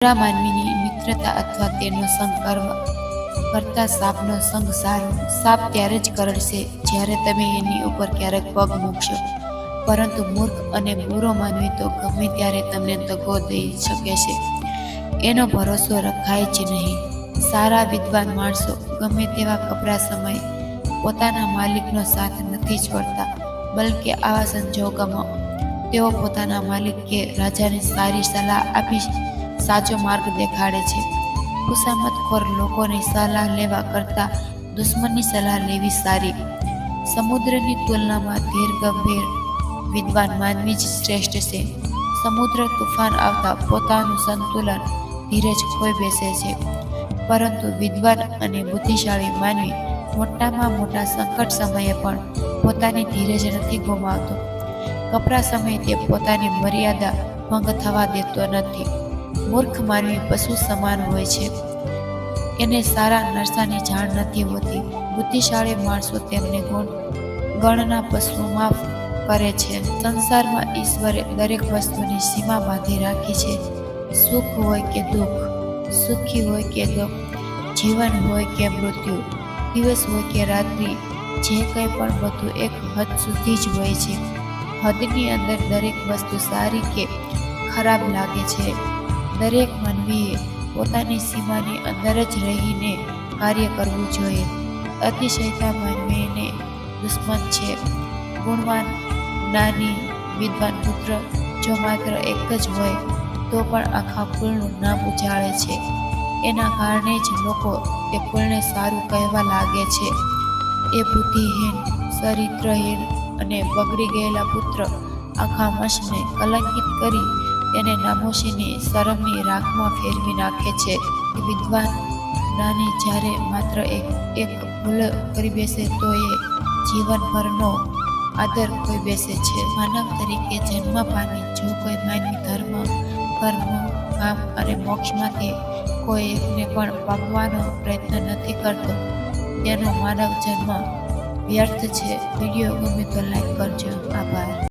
નબળા માનવીની મિત્રતા અથવા તેનો સંગ કરવા કરતા સાપનો સંગ સારો. સાપ ત્યારે જ કરડશે જ્યારે તમે એની ઉપર ક્યારેક પગ મૂકશો. પરંતુ મૂર્ખ અને બુરો માનવી તો ગમે ત્યારે તમને તકો દઈ શકે છે. એનો ભરોસો રખાય જ નહીં. સારા વિદ્વાન માણસો ગમે તેવા કપરા સમયે પોતાના માલિકનો સાથ નથી છોડતા, બલકે આવા સંજોગોમાં તેઓ પોતાના માલિક કે રાજાને સારી સલાહ આપી સાચો માર્ગ દેખાડે છે. ખુશામતખોર લોકોની સલાહ લેવા કરતાં દુશ્મનની સલાહ લેવી સારી. સમુદ્રની તુલનામાં ધીર, ગંભીર, વિદ્વાન માનવી જ શ્રેષ્ઠ છે. સમુદ્ર તુફાન આવતા પોતાનું સંતુલન ધીરજ ખોઈ બેસે છે. પરંતુ વિદ્વાન અને બુદ્ધિશાળી માનવી મોટામાં મોટા સંકટ સમયે પણ પોતાની ધીરજ નથી ગુમાવતો. કપરા સમયે તે પોતાની મર્યાદા ભંગ થવા દેતો નથી. મૂર્ખ માનવી પશુ સમાન હોય છે. એને સારા નરસાની જાણ નથી હોતી. બુદ્ધિશાળી માણસો તેમને ગુણ, ગણના પશુ માફ કરે છે. સંસારમાં ઈશ્વરે દરેક વસ્તુની સીમા બાંધી રાખી છે. સુખ હોય કે દુઃખ, સુખી હોય કે દુઃખ, જીવન હોય કે મૃત્યુ, દિવસ હોય કે રાત્રિ, જે કંઈ પણ બધું એક હદ સુધી જ હોય છે. હદની અંદર દરેક વસ્તુ સારી કે ખરાબ લાગે છે. દરેક માનવીએ પોતાની સીમાની અંદર જ રહીને કાર્ય કરવું જોઈએ. અતિશયતા માનવીને દુશ્મન છે. ગુણવાન, જ્ઞાની, વિદ્વાન પુત્ર જો માત્ર એક જ હોય, તો પણ આખા કુળનું નામ ઉજાળે છે. એના કારણે જ લોકો એ કુળને સારું કહેવા લાગે છે. એ બુદ્ધિહીન ચરિત્રહીન અને બગડી ગયેલા પુત્ર આખા વંશને કલંકિત કરી તેને નામોશીની શરમની રાખમાં ફેરવી નાખે છે. વિદ્વાન નાની જ્યારે માત્ર એક એક ભૂલ કરી બેસે તો એ જીવનભરનો આદર કોઈ બેસે છે. માનવ તરીકે જન્મ પામી જો કોઈ માનવી ધર્મ, કર્મ, કામ અને મોક્ષમાંથી કોઈ એકને પણ પામવાનો પ્રયત્ન નથી કરતો, તેનો માનવ જન્મ વ્યર્થ છે. વીડિયો ગમે તો લાઈક કરજો. આભાર.